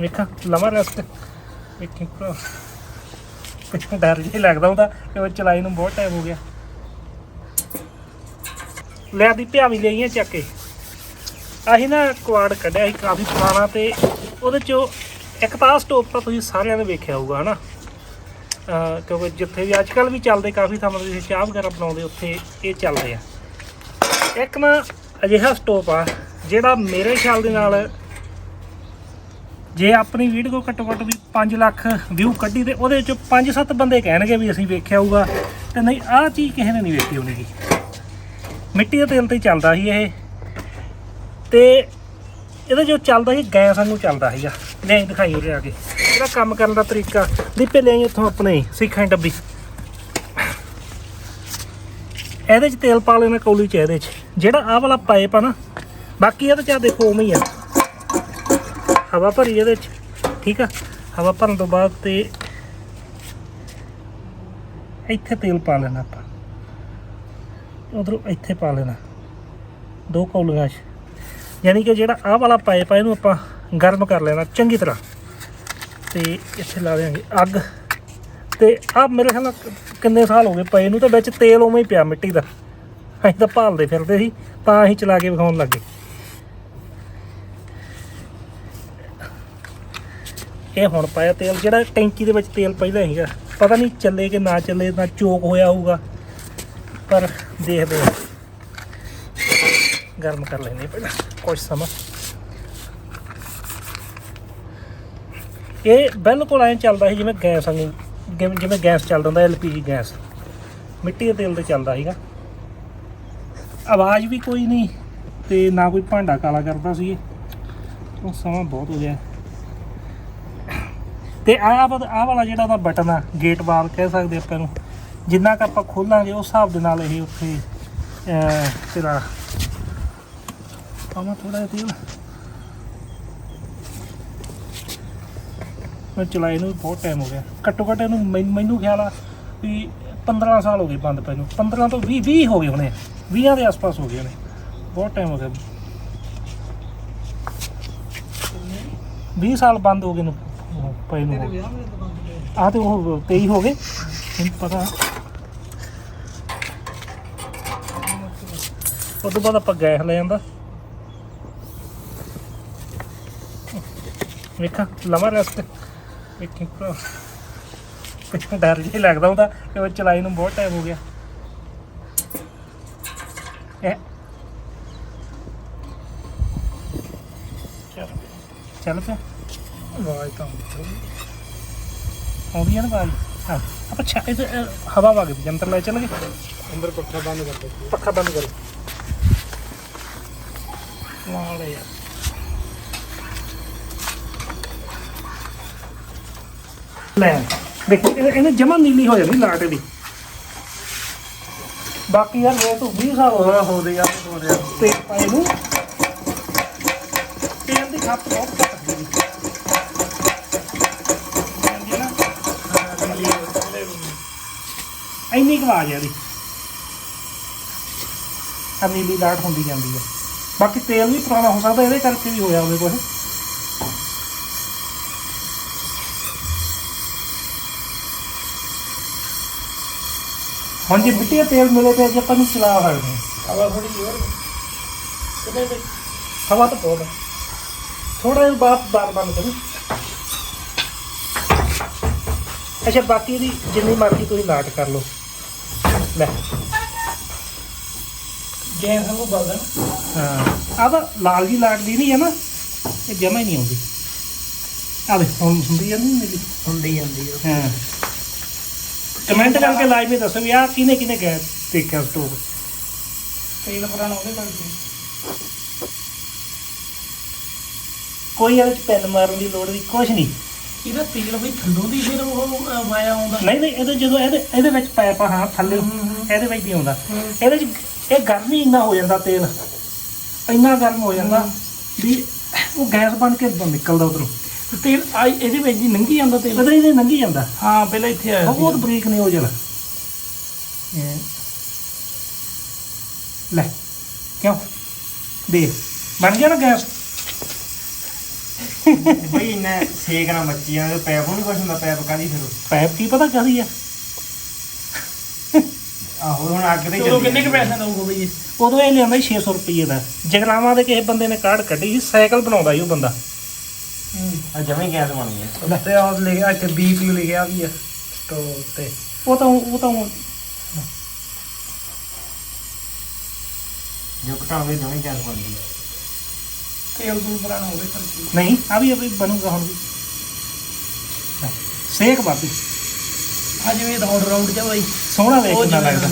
ਵੇਖਾਂ, ਲਵਾਂ ਰੈਸਟ ਵੇਖੀ ਭਰਾ। ਪਿੱਛੇ ਡਰ ਜਿਹਾ ਲੱਗਦਾ ਹੁੰਦਾ ਕਿ ਉਹ ਚਲਾਈ ਨੂੰ ਬਹੁਤ ਟਾਈਮ ਹੋ ਗਿਆ। ਲੈ ਦੀ ਪਿਆਵੀ ਲਈਆਂ ਚੱਕ ਕੇ। ਅਸੀਂ ਨਾ ਕੁਆੜ ਕੱਢਿਆ ਸੀ ਕਾਫੀ ਪੁਰਾਣਾ ਤੇ ਉਹਦੇ ਚੋਂ ਇੱਕ ਤਾਂ ਸਟੋਪ ਤਾਂ ਤੁਸੀਂ ਸਾਰਿਆਂ ਨੇ ਵੇਖਿਆ ਹੋਊਗਾ, ਹਨਾ? ਅਹ ਕਿਉਂਕਿ ਜਿੱਥੇ ਵੀ ਅੱਜ ਕੱਲ ਵੀ ਚੱਲਦੇ ਕਾਫੀ ਥਾਵਾਂ ਤੇ ਤੁਸੀਂ ਚਾਹ ਵਗੈਰਾ ਬਣਾਉਂਦੇ, ਉੱਥੇ ਇਹ ਚੱਲਦੇ ਆ। ਇੱਕ ਨਾ ਅਜਿਹਾ ਸਟੋਪ ਆ, ਜਿਹੜਾ ਮੇਰੇ ਖਿਆਲ ਦੇ ਨਾਲ ਜੇ ਆਪਣੀ ਵੀਡੀਓ ਘੱਟੋ ਘੱਟ ਵੀ 5 ਲੱਖ ਵਿਊ ਕੱਢੀ ਤੇ ਉਹਦੇ ਵਿੱਚੋਂ 5-7 ਬੰਦੇ ਕਹਿਣਗੇ ਵੀ ਅਸੀਂ ਵੇਖਿਆ ਹੋਊਗਾ, ਤੇ ਨਹੀਂ, ਆਹ ਚੀਜ਼ ਕਿਸੇ ਨੇ ਨਹੀਂ ਵੇਖੀ ਹੋਣੀਗੀ ਮਿੱਟੀ ਦੇ ਤੇਲ ਤੇ ਚੱਲਦਾ ਸੀ ਇਹ। ਤੇ ਇਹਦਾ ਜੋ ਚੱਲਦਾ ਸੀ, ਗੈਸ ਵਾਂਗੂ ਚੱਲਦਾ ਸੀਗਾ। ਲੈ, ਦਿਖਾਈ ਉਰੇ ਆ ਕੇ। ਇਹਦਾ ਕੰਮ ਕਰਨ ਦਾ ਤਰੀਕਾ, ਦੀਪੇ ਲੈ ਇੱਥੋਂ ਆਪਣੇ ਸਿੱਖਾਂ ਦੀ ਡੱਬੀ। ਇਹਦੇ 'ਚ ਤੇਲ ਪਾ ਲੈਣਾ ਕੌਲੀ 'ਚ ਇਹਦੇ 'ਚ। ਜਿਹੜਾ ਆਹ ਵਾਲਾ ਪਾਈਪ ਆ ਨਾ, ਬਾਕੀ ਇਹਦੇ 'ਚ ਆ ਦੇਖੋ ਉਵੇਂ ਹੀ ਆ। ਹਵਾ ਭਰੀ ਇਹਦੇ 'ਚ ਠੀਕ ਆ? ਹਵਾ ਭਰਨ ਤੋਂ ਬਾਅਦ ਤੇ ਇੱਥੇ ਤੇਲ ਪਾ ਲੈਣਾ ਆਪਾਂ। ਉਧਰੋਂ ਇੱਥੇ ਪਾ ਲੈਣਾ। ਦੋ ਕੌਲੀਆਂ 'ਚ ਯਾਨੀ ਕਿ ਜਿਹੜਾ ਆਹ ਵਾਲਾ ਪਾਈਪ ਆ, ਇਹਨੂੰ ਆਪਾਂ ਗਰਮ ਕਰ ਲੈਣਾ ਚੰਗੀ ਤਰ੍ਹਾਂ। ਤੇ ਇੱਥੇ ਲਾ ਦੇਾਂਗੇ ਅੱਗ। ਤੇ ਆ ਮੇਰੇ ਖਿਆਲ ਨਾਲ ਕਿੰਨੇ ਸਾਲ ਹੋ ਗਏ ਪਏ ਨੂੰ, ਤਾਂ ਵਿੱਚ ਤੇਲ ਉਵੇਂ ਹੀ ਪਿਆ ਮਿੱਟੀ ਦਾ। ਅਸੀਂ ਤਾਂ ਭਾਲਦੇ ਫਿਰਦੇ ਸੀ, ਤਾਂ ਅਸੀਂ ਚਲਾ ਕੇ ਵਿਖਾਉਣ ਲੱਗੇ। ਇਹ ਹੁਣ ਪਾਇਆ ਤੇਲ, ਜਿਹੜਾ ਟੈਂਕੀ ਦੇ ਵਿੱਚ ਤੇਲ ਪਹਿਲਾਂ ਸੀਗਾ, ਪਤਾ ਨਹੀਂ ਚੱਲੇ ਕਿ ਨਾ ਚੱਲੇ, ਨਾ ਚੋਕ ਹੋਇਆ ਹੋਊਗਾ, ਪਰ ਦੇਖਦੇ ਹਾਂ। ਗਰਮ ਕਰ ਲੈਂਦੇ ਪਹਿਲਾਂ ਕੁਝ ਸਮਾਂ। ਇਹ ਬਿਲਕੁਲ ਐਂ ਚੱਲਦਾ ਸੀ ਜਿਵੇਂ ਗੈਸ ਵਾਂਗੂ ਜਿਵੇਂ ਗੈਸ ਚੱਲਦਾ ਹੁੰਦਾ, ਐਲਪੀਜੀ ਗੈਸ। ਮਿੱਟੀ ਦੇ ਤੇਲ ਤੇ ਚੱਲਦਾ ਸੀਗਾ। ਆਵਾਜ਼ ਵੀ ਕੋਈ ਨਹੀਂ, ਤੇ ਨਾ ਕੋਈ ਭਾਂਡਾ ਕਾਲਾ ਕਰਦਾ ਸੀ। ਉਹ ਸਮਾਂ ਬਹੁਤ ਹੋ ਗਿਆ। ਤੇ ਆਹ ਆਹ ਵਾਲਾ ਜਿਹੜਾ ਉਹਦਾ ਬਟਨ ਆ ਗੇਟ ਬਾਰ ਕਹਿ ਸਕਦੇ ਆਪਾਂ ਨੂੰ ਜਿੰਨਾ ਕ ਆਪਾਂ ਖੋਲਾਂਗੇ ਉਸ ਹਿਸਾਬ ਦੇ ਨਾਲ ਇਹ ਉੱਥੇ ਅਹ, ਤੇਰਾ ਪਾਵਾਂ ਥੋੜਾ ਜਿਹਾ ਤੇਲ। ਮੈਂ ਚਲਾਏ ਨੂੰ ਵੀ ਬਹੁਤ ਟਾਈਮ ਹੋ ਗਿਆ। ਘੱਟੋ ਘੱਟ ਇਹਨੂੰ ਮੈਨ- ਮੈਨੂੰ ਖਿਆਲ ਆ ਵੀ 15 ਸਾਲ ਹੋ ਗਏ ਬੰਦ ਪਏ ਨੂੰ। 15 ਤੋਂ 20 20 ਹੋ ਗਏ ਹੋਣੇ 20 ਦੇ ਆਸ-ਪਾਸ ਹੋ ਗਏ ਹੋਣੇ। ਬਹੁਤ ਟਾਈਮ ਹੋ ਗਿਆ। 20 ਸਾਲ ਬੰਦ ਹੋ ਗਏ ਨੂੰ। ਪਏ ਨੂੰ ਆ ਤੇ ਉਹ 23 ਹੋ ਗਏ। ਮੈਨੂੰ ਪਤਾ ਉਸ ਤੋਂ ਬਾਅਦ ਆਪਾਂ ਗੈਸ ਲੈ ਜਾਂਦਾ ਵੇਖਾਂ, ਲਵਾਂ ਰੈਸਟ। ਵੇਖੀ ਭਰਾ। ਪਿੱਛੇ ਡਰ ਜਿਹਾ ਲੱਗਦਾ ਹੁੰਦਾ ਕਿ ਉਹ ਚਲਾਈ ਨੂੰ ਬਹੁਤ ਟਾਈਮ ਹੋ ਗਿਆ। ਇਹ। ਚੱਲ ਚੱਲ ਪਿਆ ਆਵਾਜ਼ ਤਾਂ ਆਉਂਦੀ ਹੈ ਨਾ ਆਵਾਜ਼? ਹਾਂ ਆਪਾਂ ਛਾ ਇਹ ਹਵਾ ਵਗਦੀ ਜੰਤਰ ਲੈ ਚੱਲ ਗਏ ਅੰਦਰ ਪੱਖਾ ਬੰਦ ਕਰ ਦੇ। ਪੱਖਾ ਬੰਦ ਕਰੋ। ਨਾਲ ਯਾਰ। ਲੈ ਦੇਖੋ ਇਹ- ਇਹਨੇ ਜਮਾ ਨੀਲੀ ਹੋ ਜਾਂਦੀ ਲਾਟ ਦੀ ਬਾਕੀ ਯਾਰ ਤੋਂ 20 ਸਾਲ ਹੋ ਗਿਆ ਹੋ ਯਾਰ ਹੋ ਰਿਹਾ ਤੇ ਪਾਏ ਨੂੰ ਤੇਲ ਦੀ ਖਪਤ ਬਹੁਤ ਘੱਟ ਗਈ ਜਾਂਦੀ ਹੈ ਨਾ ਹਾਂ, ਨੀਲੀ ਇੰਨੀ ਕੁ ਆਵਾਜ਼ ਹੈ ਇਹਦੀ। ਆ ਨੀਲੀ ਲਾਟ ਹੁੰਦੀ ਜਾਂਦੀ ਹੈ ਬਾਕੀ ਤੇਲ ਵੀ ਪੁਰਾਣਾ ਹੋ ਸਕਦਾ ਇਹਦੇ ਕਰਕੇ ਵੀ ਹੋਇਆ ਹੋਵੇ ਕੁਝ ਹੁਣ ਜੇ ਮਿੱਟੀ ਦਾ ਤੇਲ ਮਿਲੇ ਤੇ ਆਪਾਂ ਨੂੰ ਚਲਾ ਸਕਦੇ। ਹਵਾ ਥੋੜੀ ਹੋਰ ਕਿਤੇ ਵੀ ਹਵਾ ਤਾਂ ਬਹੁਤ ਥੋੜਾ ਜਿਹਾ ਬਾਤ ਬਾਰ ਬੰਦ ਕਰੋ। ਅੱਛਾ ਬਾਕੀ ਦੀ ਜਿੰਨੀ ਮਰਜ਼ੀ ਤੁਸੀਂ ਲਾਟ ਕਰ ਲਓ। ਲੈ। ਗੈਸ ਨੂੰ ਬਲਦਾ ਹਾਂ। ਆਹ ਤਾਂ ਲਾਲ ਜੀ ਲਾਟ ਦੀ ਨਹੀਂ ਹੈ ਨਾ ਇਹ ਜਮਾ ਹੀ ਨਹੀਂ ਆਉਂਦੀ। ਆ ਵੇ ਹੁਣ ਹੁੰਦੀ ਆ ਨਹੀਂ ਮੇਰੀ। ਹੁੰਦੀ ਜਾਂਦੀ ਆ। ਹਾਂ। ਕਮੈਂਟ ਕਰਕੇ ਲਾਈਵ ਵਿੱਚ ਦੱਸੋ ਵੀ ਗਏ ਦੇਖਿਆ ਸਟੋਰ ਤੇਲ ਪੁਰਾਣਾ ਉਹਦੇ ਕਰਕੇ ਕੋਈ ਇਹਦੇ ਚ ਪੈਨ ਮਾਰਨ ਦੀ ਲੋੜ ਨਹੀਂ ਕੁਝ ਨਹੀਂ। ਇਹਦਾ ਤੇਲ ਬਈ ਥੱਲੋਂ ਦੀ ਫਿਰ ਉਹ ਵਾਇਆ ਆਉਂਦਾ। ਨਹੀਂ ਨਹੀਂ ਇਹਦੇ ਜਦੋਂ ਇਹਦੇ ਇਹਦੇ ਵਿੱਚ ਪਾਇਪ ਹਾਂ ਥੱਲੇ। ਇਹਦੇ ਵਿੱਚ ਨਹੀਂ ਆਉਂਦਾ। ਇਹਦੇ ਚ ਇਹ ਗਰਮ ਹੀ ਇੰਨਾ ਹੋ ਜਾਂਦਾ ਤੇਲ। ਇੰਨਾ ਗਰਮ ਹੋ ਜਾਂਦਾ ਵੀ ਉਹ ਗੈਸ ਬਣ ਕੇ ਨਿਕਲਦਾ ਉਧਰੋਂ। ਤੇ ਤੇਲ ਆਈ ਇਹਦੇ ਵਿੱਚ ਹੀ ਲੰਘੀ ਜਾਂਦਾ ਤੇਲ। ਇਹਦੇ ਇਹਦੇ ਲੰਘੀ ਜਾਂਦਾ? ਹਾਂ ਪਹਿਲਾਂ ਇੱਥੇ ਆਇਆ ਬਹੁਤ ਬਰੀਕ ਨਹੀਂ ਹੋ ਜਾਣਾ ਲੈ ਕਿਉਂ? ਦੇ ਬਣ ਗਿਆ ਨਾ ਗੈਸ? ਬਈ ਇੰਨਾ ਸੇਕ ਨਾ ਮੱਚੀ ਜਾਂਦਾ ਪੈਪ ਨੂੰ ਕੁਛ ਹੁੰਦਾ ਪੈਪ ਕਾਦੀ ਫਿਰ? ਪੈਪ ਕੀ ਪਤਾ ਕਾਹਦੀ ਆ? ਆਹੋ ਹੁਣ ਅੱਗ ਤੇ ਚਲੋ ਕਿੰਨੇ ਕੁ ਪੈਸੇ ਦਊਗਾ ਬਈ ਇਹ? ਉਦੋਂ ਇਹ ਲਿਆਂਦਾ ਸੀ 600 ਰੁਪਏ ਦਾ। ਜਗਰਾਵਾਂ ਦੇ ਕਿਸੇ ਬੰਦੇ ਨੇ ਕਾਰਡ ਕੱਢੀ ਸੀ ਸਾਈਕਲ ਬਣਾਉਂਦਾ ਸੀ ਉਹ ਬੰਦਾ। ਆ ਜਮੇ ਗੈਸ ਬਣ ਗਿਆ ਤੇ ਆ ਲਿਖਿਆ ਇੱਥੇ ਬੀਪੀ ਲਿਖਿਆ ਵੀ ਆ ਸਟੋਰ ਤੇ। ਉਹ ਤਾਂ ਉਹ ਤਾਂ ਜੋ ਘਟਾਉਂਦੇ ਜਮੇ ਗੈਸ ਬਣ ਗਈ ਤੇਲ ਦੂਲ ਪੁਰਾਣਾ ਹੋਵੇ ਨਹੀਂ ਆ ਵੀ ਅਭੀ ਬਣੂਗਾ ਹੁਣ ਵੀ। ਸੇਕ ਬਾਬੀ। ਆ ਜਿਵੇਂ ਬਾਈ। ਸੋਹਣਾ ਵੇਖ ਉਹ ਕਿੰਨਾ ਜਿਵੇਂ ਲੱਗਦਾ।